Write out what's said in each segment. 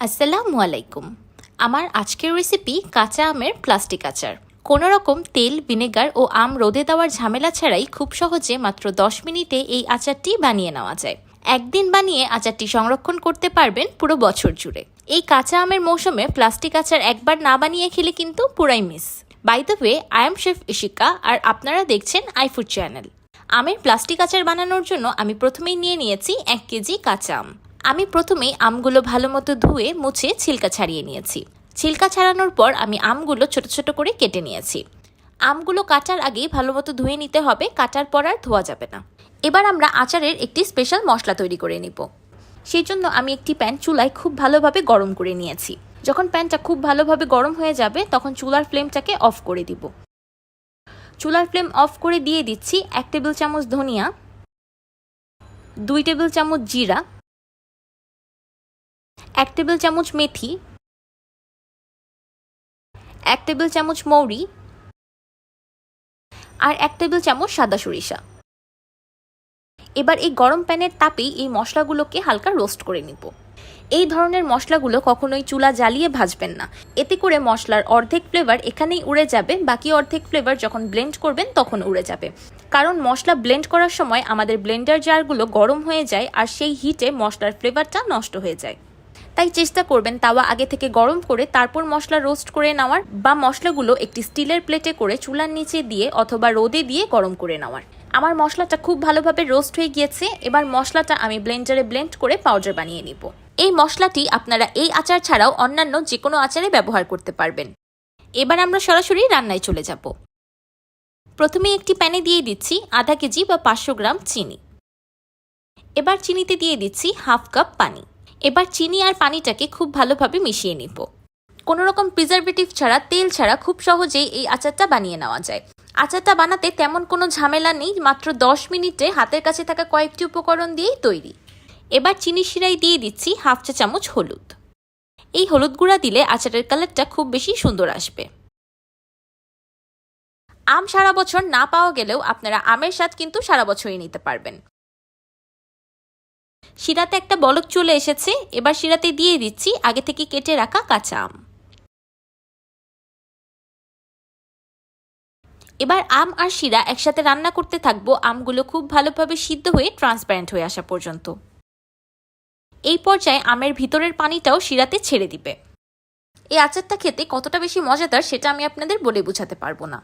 আসসালামু আলাইকুম। আমার আজকের রেসিপি কাঁচা আমের প্লাস্টিক আচার। কোনো রকম তেল ভিনেগার ও আম রোদে দেওয়ার ঝামেলা ছাড়াই খুব সহজে মাত্র 10 মিনিটে এই আচারটি বানিয়ে নেওয়া যায়। একদিন বানিয়ে আচারটি সংরক্ষণ করতে পারবেন পুরো বছর জুড়ে। এই কাঁচা আমের মৌসুমে প্লাস্টিক আচার একবার না বানিয়ে খেলে কিন্তু পুরাই miss by the way I am chef Ishika আর আপনারা দেখছেন আইফুড চ্যানেল আমের প্লাস্টিক আচার বানানোর জন্য আমি প্রথমেই নিয়ে নিয়েছি এক কেজি কাঁচা আম। আমি প্রথমেই আমগুলো ভালো মতো ধুয়ে, মুছে ছিলকা ছাড়িয়ে নিয়েছি। ছিলকা ছাড়ানোর পর আমি আমগুলো ছোট ছোট করে কেটে নিয়েছি। আমগুলো কাটার আগেই ভালো মতো ধুয়ে নিতে হবে, কাটার পর আর ধোয়া যাবে না। এবার আমরা আচারের একটি স্পেশাল মশলা তৈরি করে নিব। সেই জন্য আমি একটি প্যান চুলায় খুব ভালোভাবে গরম করে নিয়েছি। যখন প্যানটা খুব ভালোভাবে গরম হয়ে যাবে, তখন চুলার ফ্লেমটাকে অফ করে দিব। চুলার ফ্লেম অফ করে দিয়ে দিচ্ছি এক টেবিল চামচ ধনিয়া, দুই টেবিল চামচ জিরা এক টেবিল চামচ মেথি, এক টেবিল চামচ মৌরি আর এক টেবিল চামচ সাদা সরিষা। এবার এই গরম প্যানের তাপেই এই মশলাগুলোকে হালকা রোস্ট করে নিব। এই ধরনের মশলাগুলো কখনোই চুলা জ্বালিয়ে ভাজবেন না। এতে করে মশলার অর্ধেক ফ্লেভার এখানেই উড়ে যাবে, বাকি অর্ধেক ফ্লেভার যখন ব্লেন্ড করবেন তখন উড়ে যাবে। কারণ মশলা ব্লেন্ড করার সময় আমাদের ব্লেন্ডার জারগুলো গরম হয়ে যায় আর সেই হিটে মশলার ফ্লেভারটা নষ্ট হয়ে যায়। তাই চেষ্টা করবেন তাওয়া আগে থেকে গরম করে তারপর মশলা রোস্ট করে নেওয়ার বা মশলাগুলো একটি স্টিলের প্লেটে করে চুলার নিচে দিয়ে অথবা রোদে দিয়ে গরম করে নেওয়ার। আমার মশলাটা খুব ভালোভাবে রোস্ট হয়ে গিয়েছে, এবার মশলাটা আমি ব্লেন্ডারে ব্লেন্ড করে পাউডার বানিয়ে নিব। এই মশলাটি আপনারা এই আচার ছাড়াও অন্যান্য যে কোনো আচারে ব্যবহার করতে পারবেন। এবার আমরা সরাসরি রান্নায় চলে যাব। প্রথমে একটি প্যানে দিয়ে দিচ্ছি আধা কেজি বা পাঁচশো গ্রাম চিনি। এবার চিনিতে দিয়ে দিচ্ছি হাফ কাপ পানি। এবার চিনি আর পানিটাকে খুব ভালোভাবে মিশিয়ে নিব। কোনো রকম প্রিজারভেটিভ ছাড়া, তেল ছাড়া খুব সহজেই এই আচারটা বানিয়ে নেওয়া যায়। আচারটা বানাতে তেমন কোনো ঝামেলা নেই, মাত্র দশ মিনিটে হাতের কাছে থাকা কয়েকটি উপকরণ দিয়েই তৈরি। এবার চিনি শিরাই দিয়ে দিচ্ছি হাফ চা চামচ হলুদ। এই হলুদ গুঁড়া দিলে আচারের কালারটা খুব বেশি সুন্দর আসবে। আম সারা বছর না পাওয়া গেলেও আপনারা আমের স্বাদ কিন্তু সারা বছরই নিতে পারবেন। শিরাতে একটা বলক চলে এসেছে, এবার শিরাতে দিয়ে দিচ্ছি আগে থেকে কেটে রাখা কাঁচা আম। এবার আম আর শিরা একসাথে রান্না করতে থাকব, আমগুলো খুব ভালোভাবে সিদ্ধ হয়ে ট্রান্সপারেন্ট হয়ে আসা পর্যন্ত। এই পর্যায়ে আমের ভিতরের পানিটাও শিরাতে ছেড়ে দিবে। এই আচারটা খেতে কতটা বেশি মজাদার সেটা আমি আপনাদের বলে বোঝাতে পারব না।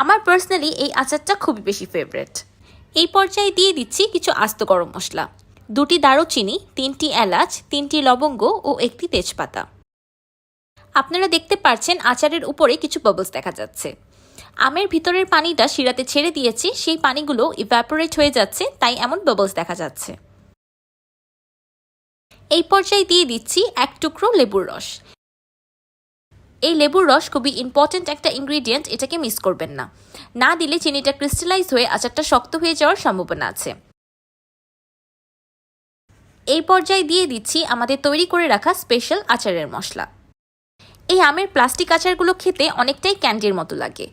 আমার পার্সোনালি এই আচারটা খুবই বেশি ফেভারেট এই পর্যায়ে দিয়ে দিচ্ছি কিছু আস্ত গরম মশলা। দুটি দারুচিনি, তিনটি এলাচ, তিনটি লবঙ্গ ও একটি তেজপাতা। আপনারা দেখতে পাচ্ছেন আচারের উপরে কিছু বাবলস দেখা যাচ্ছে। আমের ভিতরের পানিটা শিরাতে ছেড়ে দিয়েছি, সেই পানিগুলো ইভ্যাপোরেট হয়ে যাচ্ছে, তাই এমন বাবলস দেখা যাচ্ছে। এই পর্যায়ে দিয়ে দিচ্ছি এক টুকরো লেবুর রস। এই লেবুর রস খুবই ইম্পর্ট্যান্ট একটা ইনগ্রিডিয়েন্ট এটাকে মিস করবেন না। না দিলে চিনিটা ক্রিস্টালাইজ হয়ে আচারটা শক্ত হয়ে যাওয়ার সম্ভাবনা আছে। এই পর্যায়ে দিয়ে দিচ্ছি আমাদের তৈরি করে রাখা স্পেশাল আচারের মশলা। এই আমের প্লাস্টিক আচারগুলো খেতে অনেকটাই ক্যান্ডির মতো লাগে।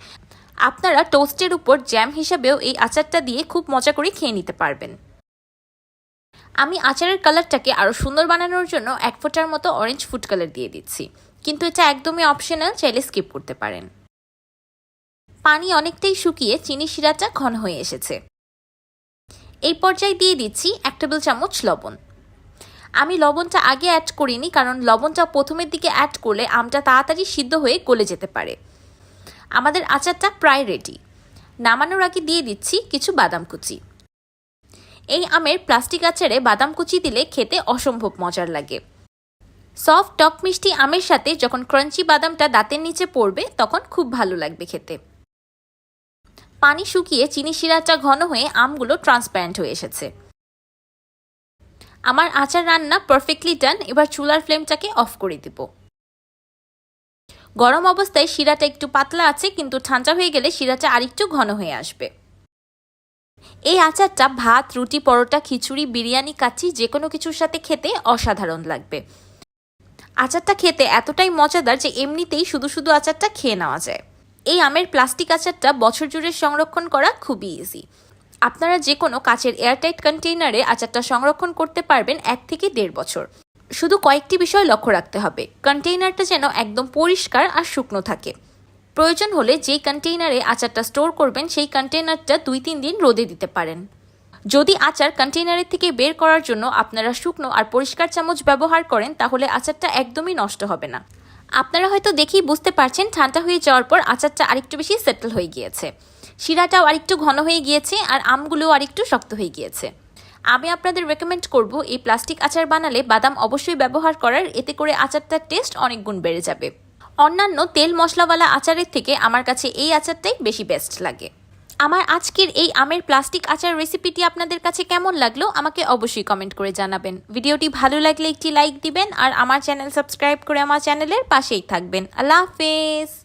আপনারা টোস্টের উপর জ্যাম হিসাবেও এই আচারটা দিয়ে খুব মজা করে খেয়ে নিতে পারবেন। আমি আচারের কালারটাকে আরও সুন্দর বানানোর জন্য এক ফোঁটার মতো অরেঞ্জ ফুড কালার দিয়ে দিচ্ছি। কিন্তু এটা একদমই অপশনাল চাইলে স্কিপ করতে পারেন। পানি অনেকটাই শুকিয়ে চিনি শিরাটা ঘন হয়ে এসেছে। এই পর্যায়ে দিয়ে দিচ্ছি এক টেবিল চামচ লবণ। আমি লবণটা আগে অ্যাড করিনি, কারণ লবণটা প্রথমের দিকে অ্যাড করলে আমটা তাড়াতাড়ি সিদ্ধ হয়ে গলে যেতে পারে। আমাদের আচারটা প্রায় রেডি নামানোর আগে দিয়ে দিচ্ছি কিছু বাদাম কুচি। এই আমের প্লাস্টিক আচারে বাদাম কুচি দিলে খেতে অসম্ভব মজার লাগে। সফট টক, মিষ্টি আমের সাথে যখন ক্রাঞ্চি বাদামটা দাঁতের নিচে পড়বে, তখন খুব ভালো লাগবে খেতে। পানি শুকিয়ে চিনি শিরাটা ঘন হয়ে আমগুলো ট্রান্সপারেন্ট হয়ে এসেছে। আমার আচার রান্না পারফেক্টলি ডান এবার চুলার ফ্লেমটাকে অফ করে দিব। গরম অবস্থায় শিরাটা একটু পাতলা আছে, কিন্তু ঠান্ডা হয়ে গেলে শিরাটা আরেকটু ঘন হয়ে আসবে। এই আচারটা ভাত, রুটি, পরোটা, খিচুড়ি, বিরিয়ানি, কাচ্চি যে কোনো কিছুর সাথে খেতে অসাধারণ লাগবে। আচারটা খেতে এতটাই মজাদার যে এমনিতেই শুধু শুধু আচারটা খেয়ে নেওয়া যায়। এই আমের প্লাস্টিক আচারটা বছর জুড়ে সংরক্ষণ করা খুবই ইজি আপনারা যে কোনো কাচের এয়ারটাইট কন্টেইনারে আচারটা সংরক্ষণ করতে পারবেন এক থেকে দেড় বছর। শুধু কয়েকটি বিষয় লক্ষ্য রাখতে হবে। কন্টেইনারটা যেন একদম পরিষ্কার আর শুকনো থাকে। প্রয়োজন হলে যেই কন্টেইনারে আচারটা স্টোর করবেন, সেই কন্টেইনারটা দুই তিন দিন রোদে দিতে পারেন। যদি আচার কন্টেইনারের থেকে বের করার জন্য আপনারা শুকনো আর পরিষ্কার চামচ ব্যবহার করেন, তাহলে আচারটা একদমই নষ্ট হবে না। আপনারা হয়তো দেখেই বুঝতে পারছেন, ঠান্ডা হয়ে যাওয়ার পর আচারটা আরেকটু বেশি সেটেল হয়ে গিয়েছে। শিরাটাও আরেকটু ঘন হয়ে গিয়েছে আর আমগুলোও আরেকটু শক্ত হয়ে গিয়েছে। আমি আপনাদের রেকমেন্ড করব এই প্লাস্টিক আচার বানালে বাদাম অবশ্যই ব্যবহার করার, এতে করে আচারটার টেস্ট অনেক গুণ বেড়ে যাবে। অন্যান্য তেল মশলাওয়ালা আচারের থেকে আমার কাছে এই আচারটাই বেশি বেস্ট লাগে। আমার আজকের এই আমের প্লাস্টিক আচার রেসিপিটি আপনাদের কাছে কেমন লাগল আমাকে অবশ্যই কমেন্ট করে জানাবেন। ভিডিওটি ভালো লাগলে একটি লাইক দিবেন আর আমার চ্যানেল সাবস্ক্রাইব করে আমার চ্যানেলের পাশেই থাকবেন। আল্লাহ হাফেজ!